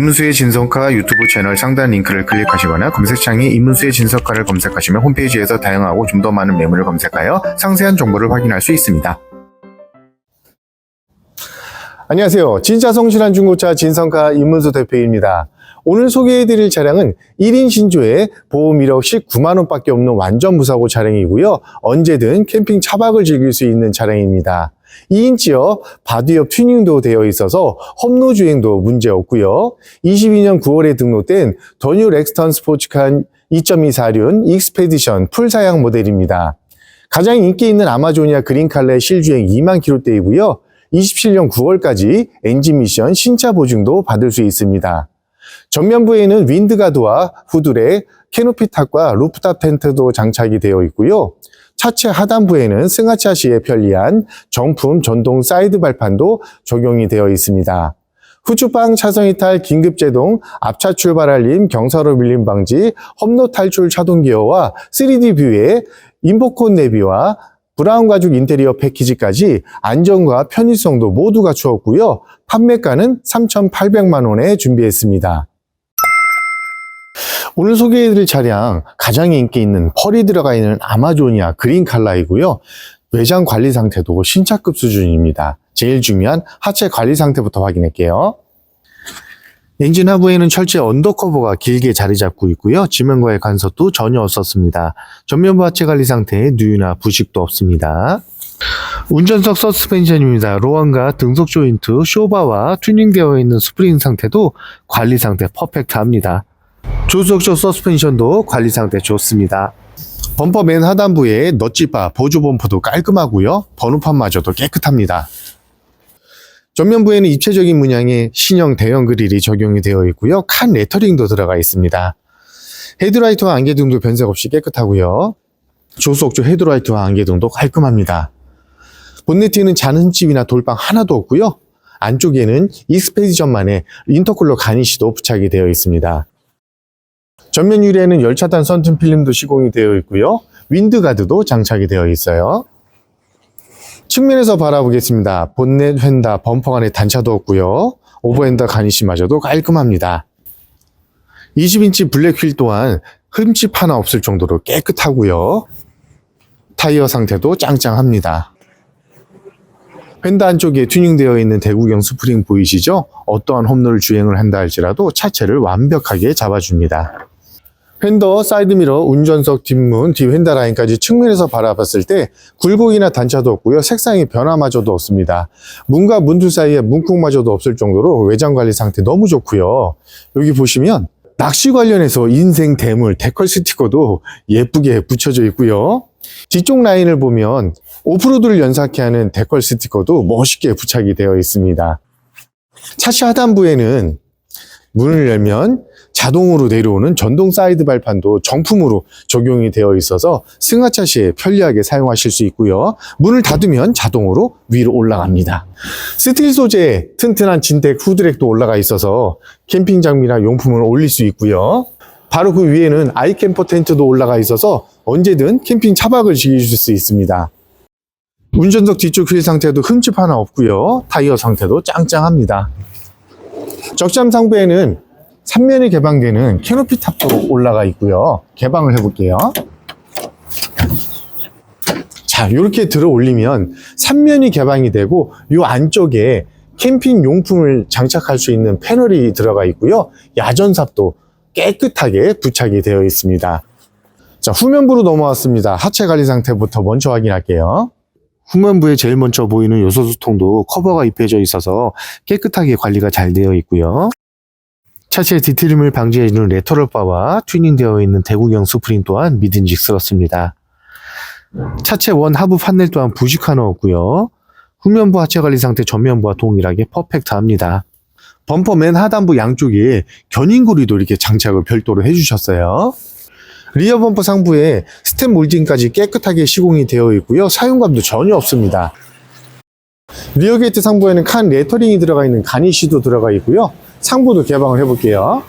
이문수의 진성카 유튜브 채널 상단 링크를 클릭하시거나 검색창에 이문수의 진성카를 검색하시면 홈페이지에서 다양하고 좀 더 많은 매물을 검색하여 상세한 정보를 확인할 수 있습니다. 안녕하세요. 진짜 성실한 중고차 진성카 임문수 대표입니다. 오늘 소개해드릴 차량은 1인 신조에 보험 1억씩 9만원밖에 없는 완전 무사고 차량이고요. 언제든 캠핑 차박을 즐길 수 있는 차량입니다. 2인치여 바디업 튜닝도 되어 있어서 험로 주행도 문제 없고요. 22년 9월에 등록된 더뉴 렉스턴 스포츠칸 2.2사륜 익스페디션 풀사양 모델입니다. 가장 인기 있는 아마조니아 그린 칼라의 실주행 2만 킬로대이고요. 27년 9월까지 엔진 미션 신차 보증도 받을 수 있습니다. 전면부에는 윈드가드와 후드레, 캐노피 탑과 루프탑 텐트도 장착이 되어 있고요. 차체 하단부에는 승하차 시에 편리한 정품 전동 사이드 발판도 적용이 되어 있습니다. 후추방 차선 이탈 긴급 제동, 앞차 출발 알림, 경사로 밀림 방지, 험로 탈출 차동 기어와 3D 뷰의 인보콘 내비와 브라운 가죽 인테리어 패키지까지 안전과 편의성도 모두 갖추었고요. 판매가는 3,800만 원에 준비했습니다. 오늘 소개해드릴 차량 가장 인기 있는 펄이 들어가 있는 아마조니아 그린 칼라이고요. 외장 관리 상태도 신차급 수준입니다. 제일 중요한 하체 관리 상태부터 확인할게요. 엔진 하부에는 철제 언더커버가 길게 자리 잡고 있고요. 지면과의 간섭도 전혀 없었습니다. 전면부 하체 관리 상태에 누유나 부식도 없습니다. 운전석 서스펜션입니다. 로안과 등속 조인트, 쇼바와 튜닝되어 있는 스프링 상태도 관리 상태 퍼펙트합니다. 조수석조 서스펜션도 관리 상태 좋습니다. 범퍼 맨 하단부에 넛지바, 보조 범퍼도 깔끔하고요. 번호판마저도 깨끗합니다. 전면부에는 입체적인 문양의 신형 대형 그릴이 적용이 되어 있고요. 칸 레터링도 들어가 있습니다. 헤드라이트와 안개등도 변색 없이 깨끗하고요. 조수석조 헤드라이트와 안개등도 깔끔합니다. 본네트에는 잔 흠집이나 돌방 하나도 없고요. 안쪽에는 익스페디션만의 인터쿨러 가니시도 부착이 되어 있습니다. 전면 유리에는 열차단 선튼 필름도 시공이 되어 있고요. 윈드가드도 장착이 되어 있어요. 측면에서 바라보겠습니다. 본넷, 휀다, 범퍼 간에 단차도 없고요. 오버핸더 가니시마저도 깔끔합니다. 20인치 블랙 휠 또한 흠집 하나 없을 정도로 깨끗하고요. 타이어 상태도 짱짱합니다. 휀다 안쪽에 튜닝되어 있는 대구경 스프링 보이시죠? 어떠한 홈런을 주행을 한다 할지라도 차체를 완벽하게 잡아줍니다. 휀더 사이드미러, 운전석 뒷문, 뒤 휀다 라인까지 측면에서 바라봤을 때 굴곡이나 단차도 없고요. 색상의 변화마저도 없습니다. 문과 문두 사이에 문콕마저도 없을 정도로 외장 관리 상태 너무 좋고요. 여기 보시면 낚시 관련해서 인생 대물 데컬 스티커도 예쁘게 붙여져 있고요. 뒤쪽 라인을 보면 오프로드를 연상케 하는 데컬 스티커도 멋있게 부착이 되어 있습니다. 차시 하단부에는 문을 열면 자동으로 내려오는 전동 사이드 발판도 정품으로 적용이 되어 있어서 승하차 시에 편리하게 사용하실 수 있고요. 문을 닫으면 자동으로 위로 올라갑니다. 스틸 소재의 튼튼한 진택 후드랙도 올라가 있어서 캠핑 장비나 용품을 올릴 수 있고요. 바로 그 위에는 아이캠퍼 텐트도 올라가 있어서 언제든 캠핑 차박을 즐기실 수 있습니다. 운전석 뒤쪽 휠 상태도 흠집 하나 없고요. 타이어 상태도 짱짱합니다. 적잠 상부에는 3면이 개방되는 캐노피 탑도 올라가 있고요. 개방을 해볼게요. 자, 이렇게 들어 올리면 3면이 개방이 되고 이 안쪽에 캠핑 용품을 장착할 수 있는 패널이 들어가 있고요. 야전삽도 깨끗하게 부착이 되어 있습니다. 자, 후면부로 넘어왔습니다. 하체 관리 상태부터 먼저 확인할게요. 후면부에 제일 먼저 보이는 요소수통도 커버가 입혀져 있어서 깨끗하게 관리가 잘 되어 있고요. 차체 디트림을 방지해주는 레터럴 바와 튜닝되어 있는 대구경 스프링 또한 믿음직스럽습니다. 차체 원 하부 판넬 또한 부식 하나 없고요. 후면부 하체 관리 상태 전면부와 동일하게 퍼펙트합니다. 범퍼 맨 하단부 양쪽에 견인고리도 이렇게 장착을 별도로 해주셨어요. 리어 범퍼 상부에 스텝 몰딩까지 깨끗하게 시공이 되어 있고요. 사용감도 전혀 없습니다. 리어 게이트 상부에는 칸 레터링이 들어가 있는 가니쉬도 들어가 있고요. 상부도 개방을 해볼게요.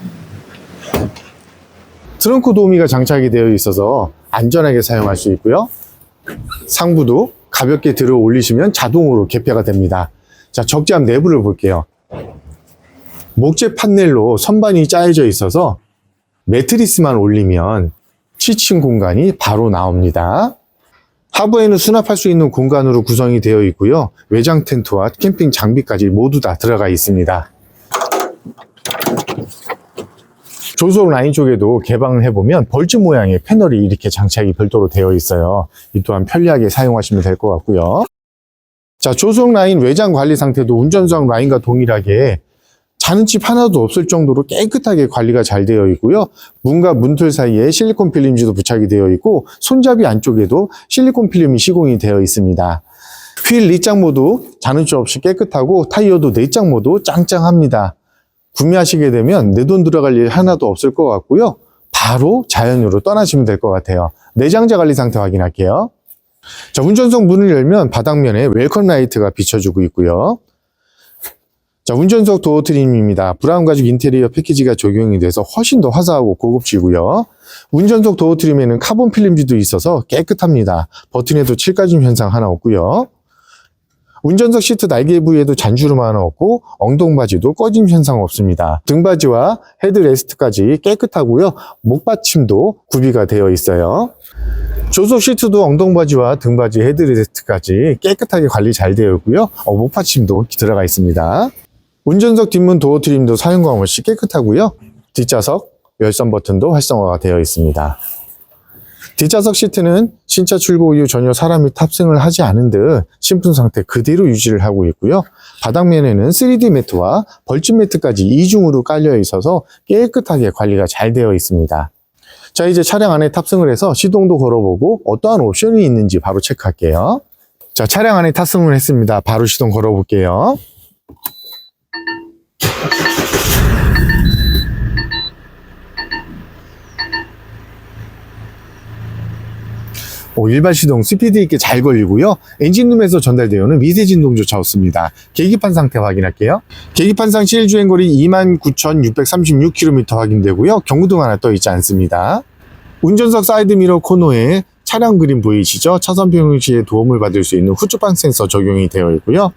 트렁크 도우미가 장착이 되어 있어서 안전하게 사용할 수 있고요. 상부도 가볍게 들어 올리시면 자동으로 개폐가 됩니다. 자, 적재함 내부를 볼게요. 목재 판넬로 선반이 짜여져 있어서 매트리스만 올리면 취침 공간이 바로 나옵니다. 하부에는 수납할 수 있는 공간으로 구성이 되어 있고요. 외장 텐트와 캠핑 장비까지 모두 다 들어가 있습니다. 조속 라인 쪽에도 개방을 해보면 벌집 모양의 패널이 이렇게 장착이 별도로 되어 있어요. 이 또한 편리하게 사용하시면 될 것 같고요. 자, 조속 라인 외장 관리 상태도 운전석 라인과 동일하게 자는 집 하나도 없을 정도로 깨끗하게 관리가 잘 되어 있고요. 문과 문틀 사이에 실리콘 필름지도 부착이 되어 있고 손잡이 안쪽에도 실리콘 필름이 시공이 되어 있습니다. 휠 4장 모두 자는 집 없이 깨끗하고 타이어도 4장 모두 짱짱합니다. 구매하시게 되면 내 돈 들어갈 일 하나도 없을 것 같고요. 바로 자연으로 떠나시면 될 것 같아요. 내장재 관리 상태 확인할게요. 자, 운전석 문을 열면 바닥면에 웰컴 라이트가 비춰주고 있고요. 자, 운전석 도어 트림입니다. 브라운 가죽 인테리어 패키지가 적용이 돼서 훨씬 더 화사하고 고급지고요. 운전석 도어 트림에는 카본 필름지도 있어서 깨끗합니다. 버튼에도 칠가짐 현상 하나 없고요. 운전석 시트 날개 부위에도 잔주름 하나 없고 엉덩바지도 꺼짐 현상 없습니다. 등바지와 헤드레스트까지 깨끗하고요. 목받침도 구비가 되어 있어요. 조속 시트도 엉덩바지와 등바지 헤드레스트까지 깨끗하게 관리 잘 되어 있고요. 어, 목받침도 들어가 있습니다. 운전석 뒷문 도어 트림도 사용감 없이 깨끗하고요. 뒷좌석 열선 버튼도 활성화가 되어 있습니다. 뒷좌석 시트는 신차 출고 이후 전혀 사람이 탑승을 하지 않은 듯 신품 상태 그대로 유지를 하고 있고요. 바닥면에는 3D 매트와 벌집 매트까지 이중으로 깔려 있어서 깨끗하게 관리가 잘 되어 있습니다. 자, 이제 차량 안에 탑승을 해서 시동도 걸어보고 어떠한 옵션이 있는지 바로 체크할게요. 자, 차량 안에 탑승을 했습니다. 바로 시동 걸어볼게요. 일반 시동 스피드 있게 잘 걸리고요. 엔진룸에서 전달되어오는 미세 진동조차 없습니다. 계기판 상태 확인할게요. 계기판상 시일 주행거리 29,636km 확인되고요. 경고등 하나 떠 있지 않습니다. 운전석 사이드 미러 코너에 차량 그림 보이시죠? 차선 평형 시에 도움을 받을 수 있는 후추방 센서 적용이 되어 있고요.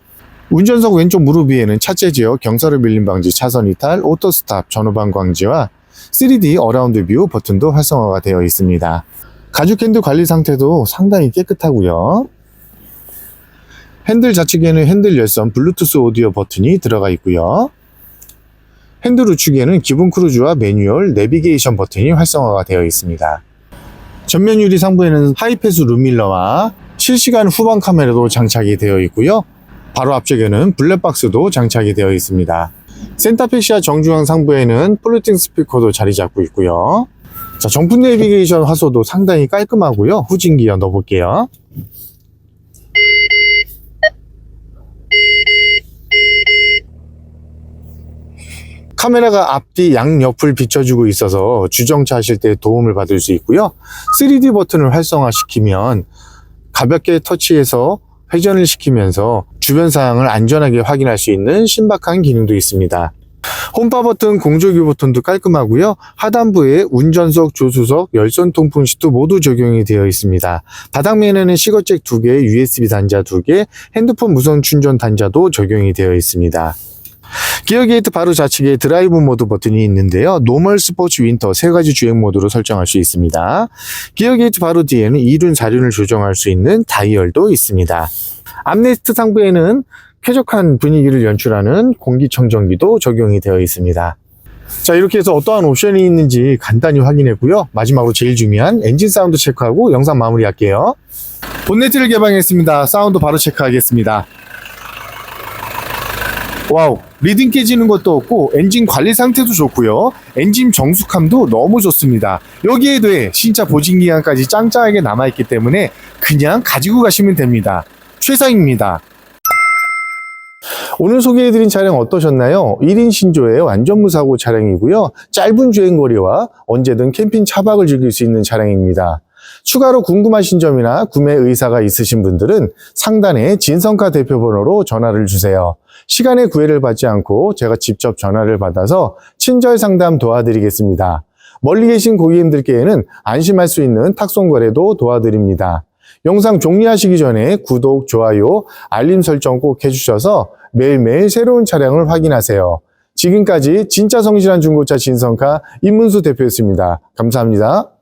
운전석 왼쪽 무릎 위에는 차체 제어, 경사를 밀림 방지, 차선 이탈, 오토 스탑, 전후방 광지와 3D 어라운드 뷰 버튼도 활성화가 되어 있습니다. 가죽 핸들 관리 상태도 상당히 깨끗하고요. 핸들 좌측에는 핸들 열선 블루투스 오디오 버튼이 들어가 있고요. 핸들 우측에는 기본 크루즈와 매뉴얼, 내비게이션 버튼이 활성화가 되어 있습니다. 전면 유리 상부에는 하이패스 룸밀러와 실시간 후방 카메라도 장착이 되어 있고요. 바로 앞쪽에는 블랙박스도 장착이 되어 있습니다. 센터페시아 정중앙 상부에는 플루팅 스피커도 자리 잡고 있고요. 자, 정품 내비게이션 화소도 상당히 깔끔하고요. 후진 기어 넣어볼게요. 카메라가 앞뒤 양옆을 비춰주고 있어서 주정차 하실 때 도움을 받을 수 있고요. 3D 버튼을 활성화시키면 가볍게 터치해서 회전을 시키면서 주변 사항을 안전하게 확인할 수 있는 신박한 기능도 있습니다. 홈파 버튼, 공조기 버튼도 깔끔하고요. 하단부에 운전석, 조수석, 열선 통풍 시트 모두 적용이 되어 있습니다. 바닥면에는 시거잭 2개, USB 단자 2개, 핸드폰 무선 충전 단자도 적용이 되어 있습니다. 기어 게이트 바로 좌측에 드라이브 모드 버튼이 있는데요. 노멀, 스포츠, 윈터 세 가지 주행 모드로 설정할 수 있습니다. 기어 게이트 바로 뒤에는 이륜, 사륜을 조정할 수 있는 다이얼도 있습니다. 암레스트 상부에는 쾌적한 분위기를 연출하는 공기청정기도 적용이 되어 있습니다. 자, 이렇게 해서 어떠한 옵션이 있는지 간단히 확인했고요. 마지막으로 제일 중요한 엔진 사운드 체크하고 영상 마무리할게요. 본네트를 개방했습니다. 사운드 바로 체크하겠습니다. 와우, 리딩 깨지는 것도 없고 엔진 관리 상태도 좋고요. 엔진 정숙함도 너무 좋습니다. 여기에 더해 신차 보증 기간까지 짱짱하게 남아있기 때문에 그냥 가지고 가시면 됩니다. 최상입니다. 오늘 소개해드린 차량 어떠셨나요? 1인 신조의 완전 무사고 차량이고요. 짧은 주행거리와 언제든 캠핑 차박을 즐길 수 있는 차량입니다. 추가로 궁금하신 점이나 구매 의사가 있으신 분들은 상단에 진성카 대표 번호로 전화를 주세요. 시간의 구애를 받지 않고 제가 직접 전화를 받아서 친절 상담 도와드리겠습니다. 멀리 계신 고객님들께는 안심할 수 있는 탁송 거래도 도와드립니다. 영상 종료하시기 전에 구독, 좋아요, 알림 설정 꼭 해주셔서 매일매일 새로운 차량을 확인하세요. 지금까지 진짜 성실한 중고차 진성카 임문수 대표였습니다. 감사합니다.